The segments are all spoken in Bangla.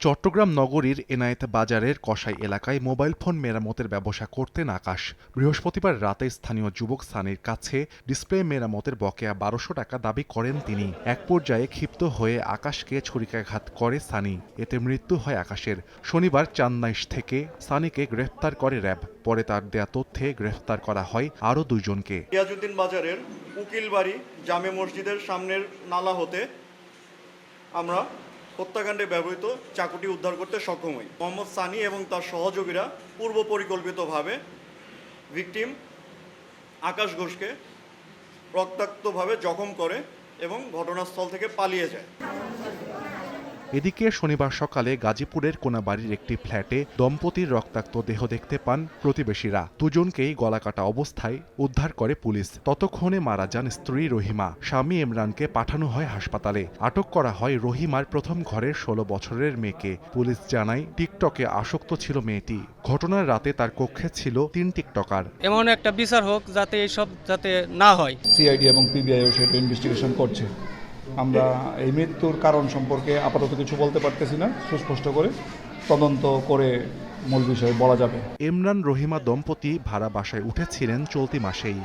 চট্টগ্রাম নগরীর এনায়েত বাজারের কসাই এলাকায় মোবাইল ফোন মেরামতের ব্যবসা করতেন আকাশ বৃহস্পতিবার রাতে স্থানীয় যুবক সানির কাছে ডিসপ্লে মেরামতের বকেয়া বারোশো টাকা দাবি করেন তিনি। এক পর্যায়ে ক্ষিপ্ত হয়ে আকাশকে ছুরিকাঘাত করে সানি। এতে মৃত্যু হয় আকাশের। শনিবার চান্নাইশ থেকে সানিকে গ্রেফতার করে র্যাব। পরে তার দেয়া তথ্যে গ্রেফতার করা হয় আরও দুইজনকে। রিয়াজুদ্দিন বাজারের উকিলবাড়ি জামে মসজিদের সামনের নালা হতে আমরা হত্যাকাণ্ডে ব্যবহৃত চাকুটি উদ্ধার করতে সক্ষম হই। মোহাম্মদ সানি এবং তার সহযোগীরা পূর্ব পরিকল্পিতভাবে ভিকটিম আকাশ ঘোষকে রক্তাক্তভাবে জখম করে এবং ঘটনাস্থল থেকে পালিয়ে যায়। এদিকে শনিবার সকালে গাজীপুরের কোনাবাড়ির একটি ফ্ল্যাটে দম্পতির রক্তাক্ত দেহ দেখতে পান প্রতিবেশীরা। দুজনকেই গলাকাটা অবস্থায় উদ্ধার করে পুলিশ। ততক্ষণে মারা যান স্ত্রী রহিমা। স্বামী ইমরানকে পাঠানো হয় হাসপাতালে। আটক করা হয় রহিমার প্রথম ঘরের ষোলো বছরের মেয়েকে। পুলিশ জানায় টিকটকে আসক্ত ছিল মেয়েটি। ঘটনার রাতে তার কক্ষে ছিল তিন টিকটকার। এমন একটা বিচার হোক যাতে এইসব যাতে না হয়। সিআইডি এবং পিবিআইও সেটা ইনভেস্টিগেশন করছে। আমরা এই মৃত্যুর কারণ সম্পর্কে আপাতত কিছু বলতে পারতেছি না, সুস্পষ্ট করে তদন্ত করে মূল বিষয়ে বলা যাবে। ইমরান রহিমা দম্পতি ভাড়া বাসায় উঠেছিলেন চলতি মাসেই।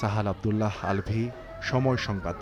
সাহাল আবদুল্লাহ আলভি, সময় সংবাদ।